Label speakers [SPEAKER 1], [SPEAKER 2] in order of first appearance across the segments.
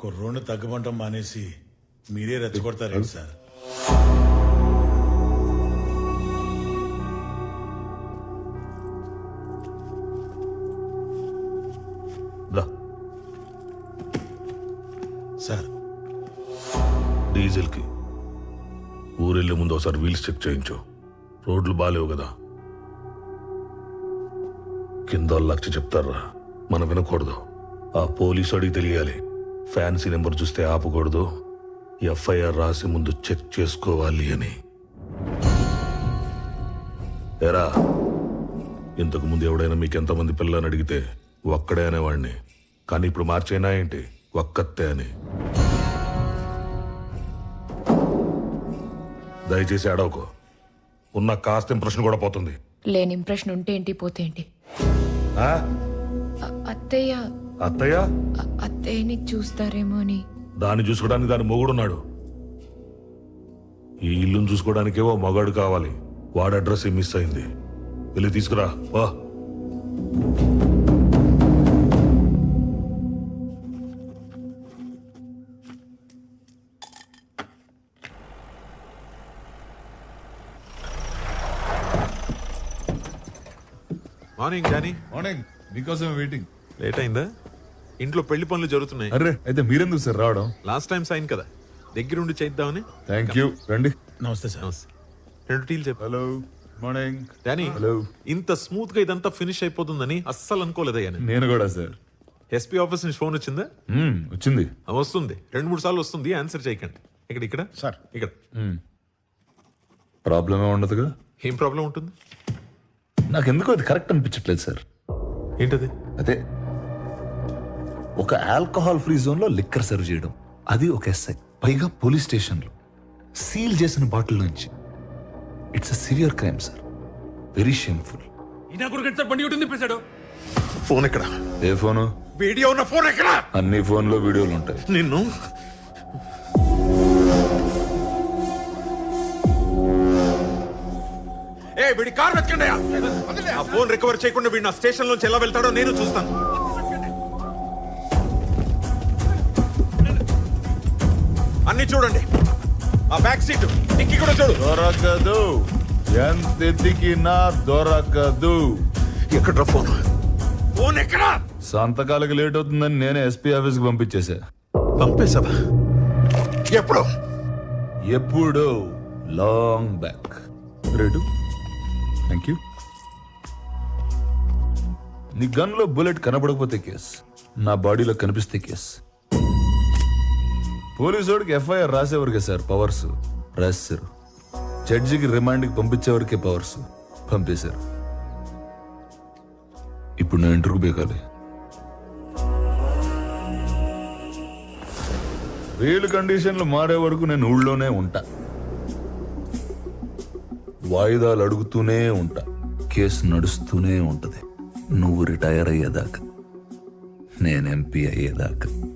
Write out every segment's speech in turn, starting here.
[SPEAKER 1] కుర్రోడ్ని తగ్గమంటం మానేసి మీరే రెచ్చగొడతారేంటి సార్?
[SPEAKER 2] దా.
[SPEAKER 1] సార్.
[SPEAKER 2] డీజిల్కి. ఊరెళ్ళే ముందు ఒకసారి వీల్స్ చెక్ చేయించు. రోడ్లు బాలేవు కదా. కింద వాళ్ళు లక్ష చెప్తారా? మనం వినకూడదు. ఆ పోలీసు అడిగి తెలియాలి. ఫ్యాన్సీ నెంబర్ చూస్తే ఆపకూడదు. ఎఫ్ఐఆర్ రాసి ముందు చెక్ చేసుకోవాలి అని. ఎరా ఇంతకు ముందు ఎవడైనా మీకు ఎంతమంది పిల్లని అడిగితే ఒక్కడే అనేవాడిని. కానీ ఇప్పుడు మార్చైనా ఏంటి? ఒక్కతే అని. దయచేసి అడవకు. ఉన్న కాస్త ఇంప్రెషన్ కూడా పోతుంది.
[SPEAKER 3] లేని ఇంప్రెషన్ ఉంటే ఏంటి పోతే ఏంటి?
[SPEAKER 2] ఆ?
[SPEAKER 3] అ- అత్తయ్య
[SPEAKER 2] అత్తయ్య?
[SPEAKER 3] అత్తయ్యని చూస్తారేమో అని.
[SPEAKER 2] దాన్ని చూసుకోవడానికి దాని మొగుడున్నాడు. ఈ ఇల్లును చూసుకోవడానికే ఓ మగాడు కావాలి. వాడి అడ్రస్ మిస్ అయింది. వెళ్ళి తీసుకురా. వా.
[SPEAKER 4] మార్నింగ్ డానీ
[SPEAKER 5] మార్నింగ్ మీకోసం వెయిటింగ్
[SPEAKER 4] లేట్ అయిందా? ఇంట్లో పెళ్ళి పనులు జరుగుతున్నాయి.
[SPEAKER 5] అర్రే అయితే మీరెందుకు సార్ రావడం?
[SPEAKER 4] లాస్ట్ టైం సైన్ కదా. దగ్గరుండి చేద్దామని
[SPEAKER 5] థ్యాంక్ యూ రండి.
[SPEAKER 1] నమస్తే సార్.
[SPEAKER 4] నమస్తే. రెండు టీలు చెప్పు.
[SPEAKER 5] హలో మార్నింగ్
[SPEAKER 4] డానీ
[SPEAKER 5] హలో
[SPEAKER 4] ఇంత స్మూత్గా ఇదంతా ఫినిష్ అయిపోతుందని అస్సలు అనుకోలేదయ్యా నేను.
[SPEAKER 5] నేను కూడా సార్
[SPEAKER 4] ఎస్పీ ఆఫీస్ నుంచి ఫోన్ వచ్చిందా?
[SPEAKER 5] మ్మ్, వచ్చింది.
[SPEAKER 4] ఆ, వస్తుంది. రెండు మూడు సార్లు వస్తుంది. ఆన్సర్ చేయకండి. ఇక్కడ ఇక్కడ.
[SPEAKER 1] సార్.
[SPEAKER 4] ఇక్కడ.
[SPEAKER 5] ప్రాబ్లం ఏమి ఉండదుగా
[SPEAKER 4] ఏం ప్రాబ్లం ఉంటుంది?
[SPEAKER 5] నాకు ఎందుకు అది కరెక్ట్ అనిపించట్లేదు సార్
[SPEAKER 4] ఏంటది?
[SPEAKER 5] అదే ఒక ఆల్కహాల్ ఫ్రీ జోన్లో లిక్కర్ సర్వ్ చేయడం. అది ఒక ఎస్ఐ పైగా పోలీస్ స్టేషన్లో సీల్ చేసిన బాటిల్ నుంచి. It's a severe crime sir? Very shameful
[SPEAKER 4] phone ఎక్కడ?
[SPEAKER 5] ఏ ఫోను?
[SPEAKER 4] వీడియో ఉన్న ఫోన్ ఎక్కడ?
[SPEAKER 5] అన్ని ఫోన్లో వీడియోలు ఉంటాయి.
[SPEAKER 4] నిన్ను? ఏ వీడి కార్ వెతకండి ఆ ఫోన్ రికవర్ చేయకుండా వీడు నా స్టేషన్ నుంచి ఎలా వెళ్తాడో నేను చూస్తాను. అన్ని చూడండి. ఆ బ్యాక్ సీట్ డిక్కి కూడా చూడు.
[SPEAKER 5] దొరకదు. ఎంత ఎతికినా దొరకదు.
[SPEAKER 4] ఎక్కడ ఫోన్? ఫోన్ ఎక్కడ?
[SPEAKER 5] సంతకాలకు లేట్ అవుతుందని నేనే ఎస్పీ ఆఫీస్కి పంపించేశా.
[SPEAKER 4] పంపేశావా? ఎప్పుడు?
[SPEAKER 5] ఎప్పుడు? లాంగ్ బ్యాక్ రెడు థ్యాంక్ యూ నీ గన్లో బుల్లెట్ కనబడకపోతే కేస్. నా బాడీలో కనిపిస్తే కేస్. పోలీసోడికి ఎఫ్ఐఆర్ రాసేవరకే సార్ పవర్స్. రాశారు జడ్జికి రిమాండ్కి పంపించేవరకే పవర్స్. పంపేశారు. ఇప్పుడు నేను ఇంటర్వ్యూ బేకాలి. వీలు కండిషన్లు మారే వరకు నేను ఊళ్ళోనే ఉంటా. వాయిదాలు అడుగుతూనే ఉంటా. కేసు నడుస్తూనే ఉంటది. నువ్వు రిటైర్ అయ్యేదాకా. నేను ఎంపీ అయ్యేదాకా.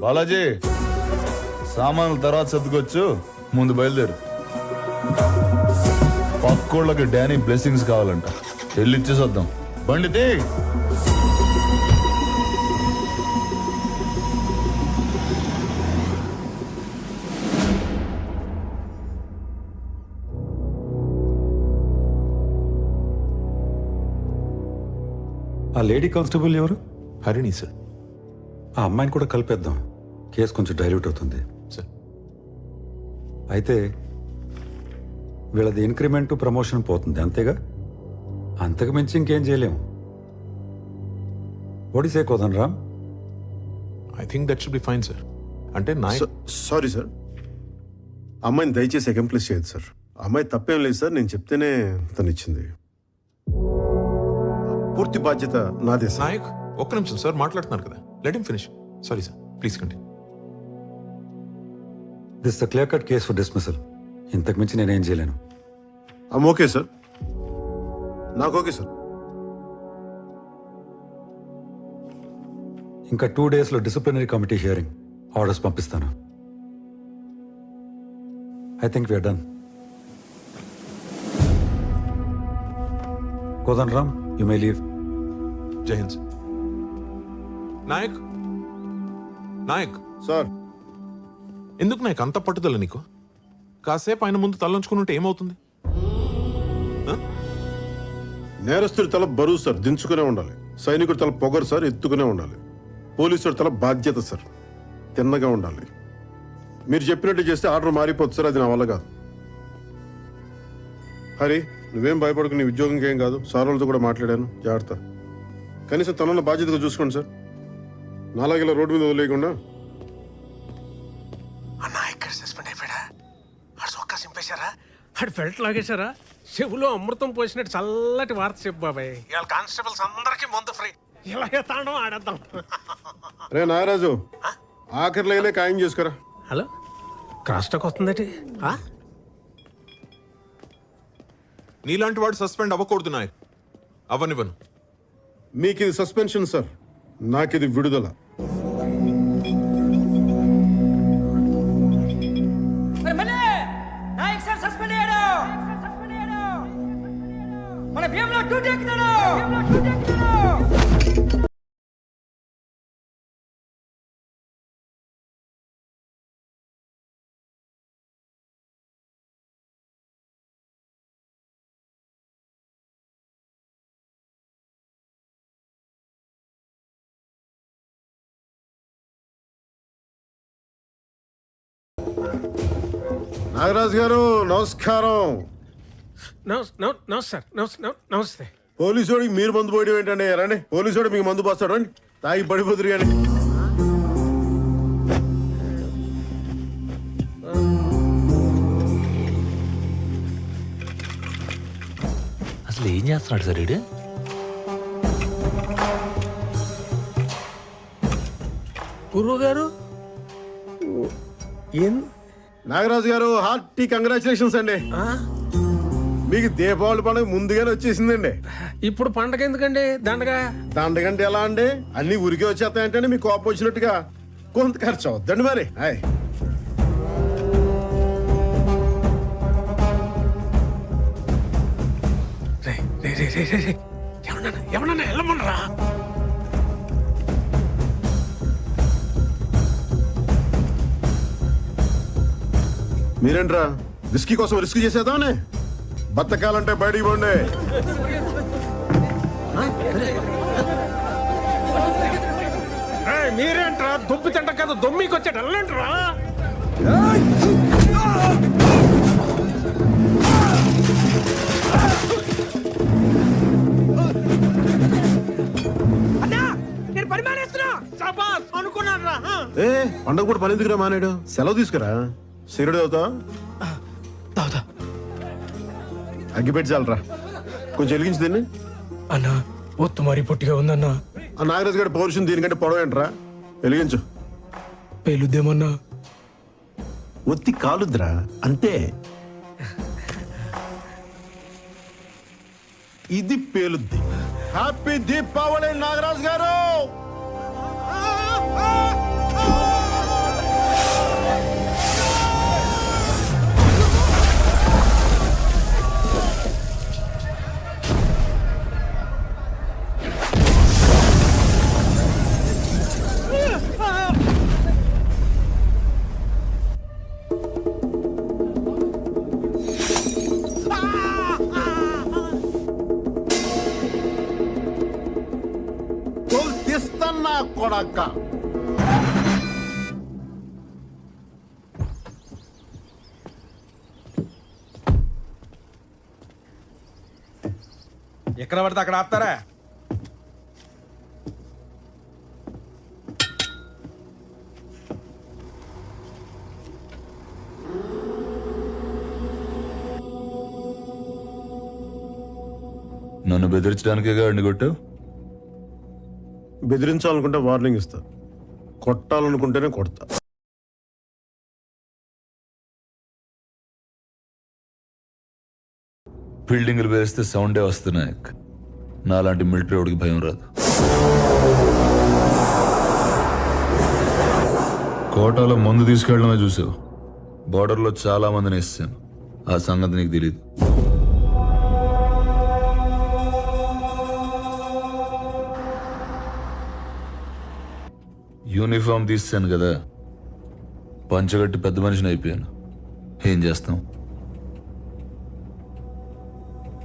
[SPEAKER 5] బాలాజీ సామాన్లు తర్వాత సర్దుకోవచ్చు ముందు బయలుదేరు. పక్కోళ్ళకి డానీ బ్లెస్సింగ్స్ కావాలంట. వెళ్ళి ఇచ్చేసొద్దాం బండి తీ!
[SPEAKER 6] ఆ లేడీ కానిస్టేబుల్ ఎవరు?
[SPEAKER 4] హరిణి సార్.
[SPEAKER 6] ఆ అమ్మాయిని కూడా కలిపేద్దాం. కేసు కొంచెం డైల్యూట్ అవుతుంది.
[SPEAKER 4] సార్.
[SPEAKER 6] అయితే వీళ్ళది ఇంక్రిమెంట్ ప్రమోషన్ పోతుంది అంతేగా? అంతకు మించి ఇంకేం చేయలేము ఒడిసే Kodan Ram.
[SPEAKER 4] I think that should be fine sir అంటే నా
[SPEAKER 7] సారీ సార్ అమ్మాయిని దయచేసి అకంప్లిష్ చేయదు సార్ అమ్మాయి తప్పేం లేదు సార్ నేను చెప్తేనే తను ఇచ్చింది. పూర్తి బాధ్యత నాదే సార్
[SPEAKER 4] నాయక్ ఒక్క నిమిషం సార్ మాట్లాడుతున్నారు కదా. Let him finish sorry sir please continue
[SPEAKER 6] this the clear cut case for dismissal ఇంతకు మించి నేనేం చేయలేను.
[SPEAKER 7] ఓకే సార్ నాకు ఓకే సార్
[SPEAKER 6] ఇంకా టూ డేస్లో డిసిప్లినరీ కమిటీ హియరింగ్ ఆర్డర్స్ పంపిస్తాను. I think we're done Kodandaram you may leave
[SPEAKER 4] Jai Hind Nayak Naik
[SPEAKER 7] sir
[SPEAKER 4] ఎందుకు నాకు అంత పట్టుదల నీకు? కాసేపు ఆయన ముందు తలంచుకుని ఉంటే ఏమవుతుంది
[SPEAKER 7] నేరస్తుడి తల బరువు సార్ దించుకునే ఉండాలి. సైనికుడి తల పొగరు సార్ ఎత్తుకునే ఉండాలి. పోలీసుడి తల బాధ్యత సార్ తిన్నగా ఉండాలి. మీరు చెప్పినట్టు చేస్తే ఆర్డర్ మారిపోతుంది సార్ అది నా వల్ల కాదు. హరి నువ్వేం భయపడకు నీ ఉద్యోగంకి ఏం కాదు. సార్ కూడా మాట్లాడాను జాగ్రత్త. కనీసం తనలో బాధ్యతగా చూసుకోండి సార్. నాలాగేలా రోడ్డు మీద వదిలేయకుండా
[SPEAKER 8] ఆడు బెల్ట్ లాగేశారా? చెవులో అమృతం పోసినట్టు చల్లటి వార్త చెప్పు బాబాయ్. ఇవాళ కానిస్టేబుల్స్ అందరికీ మందు ఫ్రీ. ఇలాగే తాండం ఆడేద్దాం.
[SPEAKER 7] రే నాగరాజు ఆఖరి లైలే ఖాయం చేసుకురా.
[SPEAKER 8] హలో? క్రాస్ టాక్ వస్తుందటి. ఆ?
[SPEAKER 4] నీలాంటి వాడు సస్పెండ్ అవ్వకూడదు నాయక్. అవ్వనివ్వను.
[SPEAKER 7] మీకు ఇది సస్పెన్షన్ సార్. నాకు ఇది విడుదల. నాగరాజు గారు నమస్కారం.
[SPEAKER 8] నమస్- నమ- నమస్తే నమస్తే.
[SPEAKER 7] పోలీసు వాడికి మీరు మందు పోయడం ఏంటండి? రండి పోలీసు వాడు మీకు మందు పోస్తాడు. రండి తాగి పడిపోతురు కానీ
[SPEAKER 5] అసలు ఏం చేస్తున్నాడు సార్ వీడు
[SPEAKER 8] గురువు గారు? ఏం
[SPEAKER 7] నాగరాజు గారు హార్టీ కంగ్రాచులేషన్స్ అండి? మీకు దీపావళి పండుగ ముందుగానే వచ్చేసిందండి.
[SPEAKER 8] ఇప్పుడు పండగ ఎందుకండి? దండగా?
[SPEAKER 7] దండగంటే ఎలా అండి? అన్ని ఉరికే వచ్చేస్తాయంటే మీకు కోపం వచ్చినట్టుగా కొంత ఖర్చు అవుద్దండి మరి. హాయ్.
[SPEAKER 8] ఎవరన్నా ఎవరన్నా వెళ్ళమనరా
[SPEAKER 7] మీరేంట్రా? రిస్కీ కోసం రిస్క్ చేసేదామనే బతకాలంటే బయటికి పోండి.
[SPEAKER 8] మీరేంట్రా? దుబ్బి తింట కదా దొమ్మికి వచ్చాడు వెళ్ళంట్రా
[SPEAKER 7] ఏ పండగ కూడా పని ఎందుకురా మానేడు సెలవు తీసుకురా. సిగరెట్ అవుతా?
[SPEAKER 9] తాగుతా.
[SPEAKER 7] అగ్గిపెట్టి చాలరా. కొంచెం వెలిగించి దీన్ని.
[SPEAKER 9] అన్నా ఒత్తు మరీ పొట్టిగా ఉందన్నా.
[SPEAKER 7] ఆ నాగరాజు గారి పౌరుషం దీనికంటే పొడవేంట్రా వెలిగించు.
[SPEAKER 9] పేలుద్దేమన్నా?
[SPEAKER 7] ఒత్తి కాలుద్రా అంతే. ఇది పేలుద్ది. హ్యాపీ దీపావళి నాగరాజు గారు! కొడక్క
[SPEAKER 10] ఎక్కడ పడితే అక్కడ ఆపుతారా?
[SPEAKER 5] నన్ను బెదిరించడానికే గాడిని కొట్టావు
[SPEAKER 7] బెదిరించాలనుకుంటే వార్నింగ్ ఇస్తా. కొట్టాలనుకుంటేనే కొడతా.
[SPEAKER 5] బిల్డింగ్లు వేస్తే సౌండే వస్తున్నాయి నాలాంటి మిలిటరీ వాడికి భయం రాదు. కోటాలో మందు తీసుకెళ్ళడమే చూసావు. బార్డర్లో చాలా మందిని వేసాను ఆ సంగతి నీకు తెలియదు యూనిఫామ్ తీస్తాను కదా. పంచగట్టి పెద్ద మనిషిని అయిపోయాను. ఏం చేస్తాం?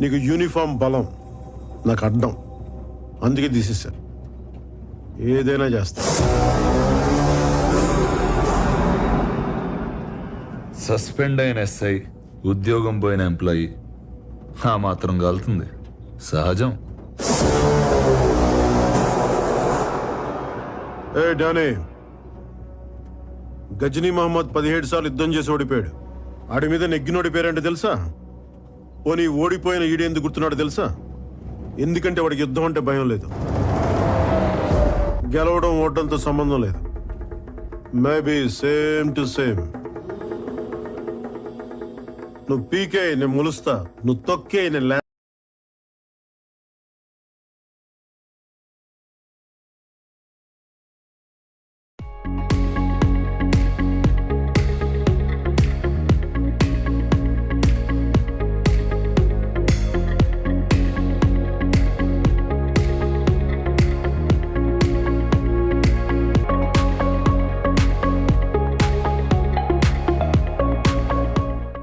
[SPEAKER 7] నీకు యూనిఫామ్ బలం నాకు అడ్డం. అందుకే తీసేశా ఏదైనా చేస్తా.
[SPEAKER 5] సస్పెండ్ అయిన ఎస్ఐ ఉద్యోగం పోయిన ఎంప్లాయీ ఆ మాత్రం కాలుతుంది సహజం.
[SPEAKER 7] ఏ డానీ. గజనీ మహమ్మద్ పదిహేడు సార్లు యుద్ధం చేసి ఓడిపోయాడు. ఆడి మీద నెగ్గినోడి పేరంటే తెలుసా? పోనీ ఓడిపోయిన ఈడేందుకు గుర్తున్నాడు తెలుసా? ఎందుకంటే వాడికి యుద్ధం అంటే భయం లేదు. గెలవడం ఓడడంతో సంబంధం లేదు. Maybe same to same. నువ్వు పీకే నేను ములుస్తా. నువ్వు తొక్కే నేను